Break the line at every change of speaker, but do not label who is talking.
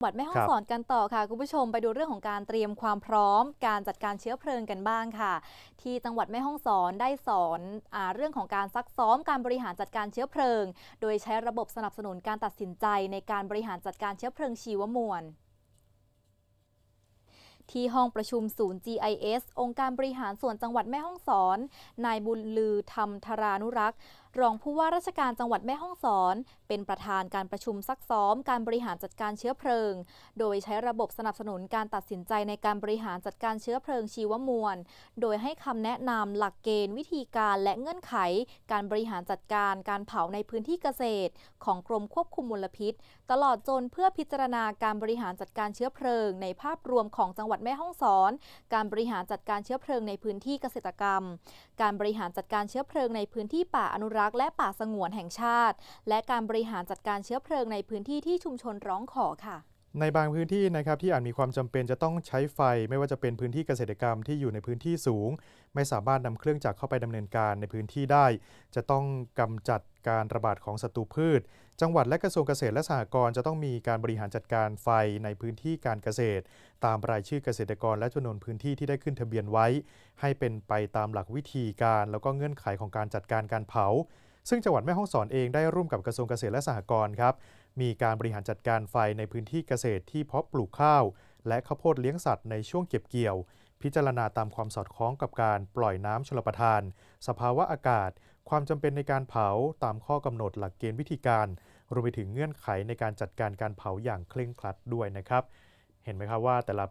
จังหวัดแม่ฮ่อ
ค
ง
รับ
สอนกันต่อค่ะ คุณผู้ชมไปดูเรื่องของการเตรียมความพร้อม การจัดการเชื้อเพลิงกันบ้างค่ะ ที่จังหวัดแม่ฮ่องสอนได้สอนอาเรื่องของการซักซ้อมการบริหารจัดการเชื้อเพลิง โดยใช้ระบบสนับสนุนการตัดสินใจในการบริหารจัดการเชื้อเพลิงชีวมวลที่ห้องประชุมศูนย์ GIS องค์การบริหารส่วนจังหวัดแม่ฮ่องสอน นายบุญลือธรรมธรานุรักษ์ รองผู้ว่าราชการจังหวัดแม่ฮ่องสอน เป็นประธานการประชุมซักซ้อม การบริหารจัดการเชื้อเพลิง โดยใช้ระบบสนับสนุนการตัดสินใจในการบริหารจัดการเชื้อเพลิงชีวมวล โดยให้คำแนะนำหลักเกณฑ์วิธีการและเงื่อนไข การบริหารจัดการการเผาในพื้นที่เกษตร ของกรมควบคุมมลพิษ ตลอดจนเพื่อพิจารณาการบริหารจัดการเชื้อเพลิง ในภาพรวมของจังหวัดแม่ฮ่องสอน การบริหารจัดการเชื้อเพลิงในพื้นที่เกษตรกรรม การบริหารจัดการเชื้อเพลิงในพื้นที่ป่าอนุรักษ์และป่าสงวนแห่งชาติ และการบริหารจัดการเชื้อเพลิงในพื้นที่ที่ชุมชนร้องขอค่ะ
ในบางพื้นที่นะครับที่อาจมีความจำเป็นจะต้องใช้ไฟ ไม่ว่าจะเป็นพื้นที่เกษตรกรรมที่อยู่ในพื้นที่สูง ไม่สามารถนำเครื่องจักรเข้าไปดำเนินการในพื้นที่ได้ จะต้องกำจัดการระบาดของศัตรูพืช จังหวัดและกระทรวงเกษตรและสหกรณ์จะต้องมีการบริหารจัดการไฟในพื้นที่การเกษตร ตามรายชื่อเกษตรกรและจำนวนพื้นที่ที่ได้ขึ้นทะเบียนไว้ ให้เป็นไปตามหลักวิธีการ แล้วก็เงื่อนไขของการจัดการการเผาซึ่งจังหวัดแม่ฮ่องสอนเองได้ร่วมกับกระทรวงเกษตรและสหกรณ์ครับ มีการบริหารจัดการไฟในพื้นที่เกษตรที่เพาะปลูกข้าว และข้าวโพดเลี้ยงสัตว์ในช่วงเก็บเกี่ยว พิจารณาตามความสอดคล้องกับการปล่อยน้ำชลประทาน สภาวะอากาศ ความจำเป็นในการเผาตามข้อกำหนดหลักเกณฑ์วิธีการรวมไปถึงเงื่อนไขในการจัดการการเผาอย่างเคร่งครัดด้วยนะครับ เห็นไหมครับว่าแต่ละ